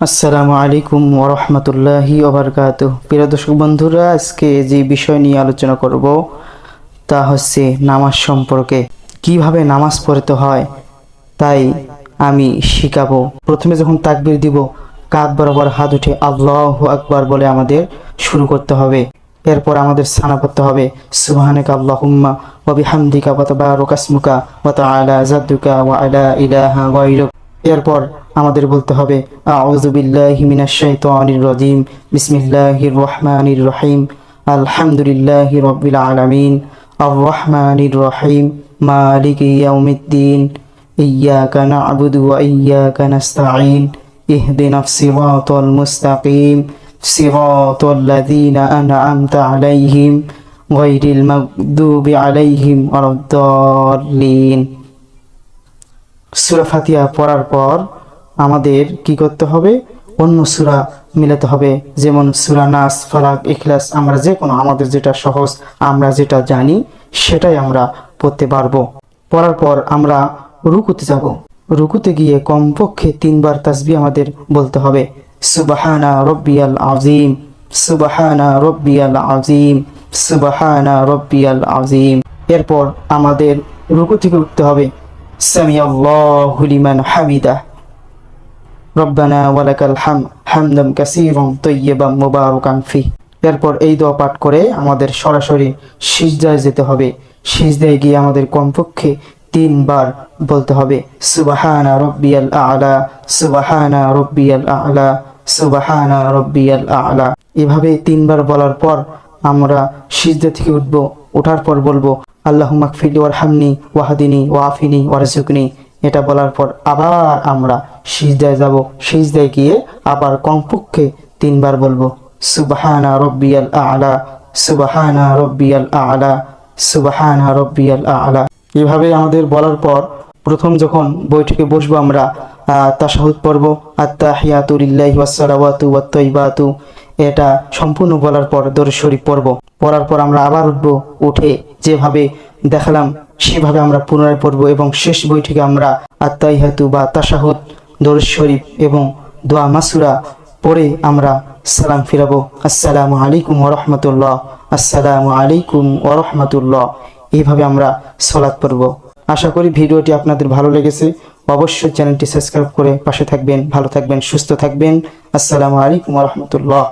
আসসালামু আলাইকুম ওরহমতুল্লাহি ওবরকাত প্রিয় দর্শক বন্ধুরা, আজকে যে বিষয় নিয়ে আলোচনা করব, তা হচ্ছে নামাজ সম্পর্কে। কীভাবে নামাজ পড়তে হয়, তাই আমি শিখাবো। প্রথমে যখন তাকবির দিব, কাঁধ বরাবর হাত উঠে আল্লাহ আকবার বলে আমাদের শুরু করতে হবে। এরপর আমাদের সানা পড়তে হবে, সুবহানাকা আল্লাহুম্মা ওয়া বিহামদিকা ওয়া তাবারাকাসমুকা ওয়া তাআলা জাদ্দুকা ওয়া আলা ইলাহা গায়রুক। এরপর আমাদের বলতে হবে রাজিম, বিসমিল্লাহির রহমানির রহিম, আলহামদুলিল্লাহি রাব্বিল আলামিন আর রহমানির রহিম, মালিকি ইয়াউমিদ্দিন ওয়া ইয়্যাকা নাস্তাঈন ইহদিনাস সিরাতাল মুস্তাকিম, সিরাতাল লাযীনা আন'আমতা আলাইহিম, গায়রিল মাগদুবি আলাইহিম ওয়ালাদ-দাল্লিন। সুরা ফাতিয়া পড়ার পর আমাদের কি করতে হবে? অন্য সুরা মিলাতে হবে। যেমন সুরা নাস ফালাক ইখলাস, আমরা যে কোনো আমাদের যেটা সহজ, আমরা যেটা জানি, সেটাই আমরা পড়তে পারব। পড়ার পর আমরা রুকুতে যাব। রুকুতে গিয়ে কমপক্ষে তিনবার তাসবি আমাদের বলতে হবে। সুবাহানা রব্বিয়াল আজিম সুবাহানা রব্বিয়াল আজিম সুবাহানা রব্বিয়াল আজিম এরপর আমাদের রুকু থেকে উঠতে হবে। সামি আল্লাহু লিমান হামিদা রব্বানা ওয়ালাকাল হাম হামদাম কাসীরান তাইয়্যিবাম মুবারাকান ফি এরপর এই দোয়া পাঠ করে আমাদের সরাসরি সিজদায় যেতে হবে। সিজদায় গিয়ে আমাদের কমপক্ষে তিনবার বলতে হবে, সুবাহানা রব্বিয়াল আ'লা, সুবাহানা রব্বিয়াল আ'লা, সুবাহানা রব্বিয়াল আ'লা। এভাবে তিনবার বলার পর আমরা সিজদা থেকে উঠব, ওঠার পর বলব আল্লাহ মাকফিলি ওয়ারহামনি, ওয়াহাদিনী, ওয়াফিনি ওয়ারজুকনি এটা বলার পর আবার আমরা সিজদায় যাব। সিজদায় গিয়ে আবার কমপক্ষে তিনবার বলব, সুবহানা রব্বিয়াল আ'লা, সুবহানা রব্বিয়াল আ'লা, সুবহানা রব্বিয়াল আ'লা। এভাবে আমাদের বলার পর প্রথম যখন বৈঠকে বসবো আমরা তাশাহুদ পড়ব, আত্তাহিয়াতু লিল্লাহি ওয়াসসালাওয়াতু ওয়াত-তাইয়্যিবাতু এটা সম্পূর্ণ বলার পর দরুদ শরীফ পড়ব। পড়ার পর আমরা আবার উঠবো, উঠে যেভাবে দেখালাম সেভাবে আমরা পুনরায় পড়ব এবং শেষ বৈঠকে আমরা আত্মাইহাতু বা তাশাহুদ, দরুদ শরীফ এবং দোয়া মাসুরা পড়ে আমরা সালাম ফিরাবো। আসসালামু আলাইকুম ওরহমতুল্লাহ আসসালামু আলাইকুম ওরহমতুল্লাহ এইভাবে আমরা সলাৎ পড়ব। আশা করি ভিডিওটি আপনাদের ভালো লেগেছে। অবশ্যই চ্যানেলটি সাবস্ক্রাইব করে পাশে থাকবেন, ভালো থাকবেন, সুস্থ থাকবেন। আসসালামু আলাইকুম রহমতুল্লাহ।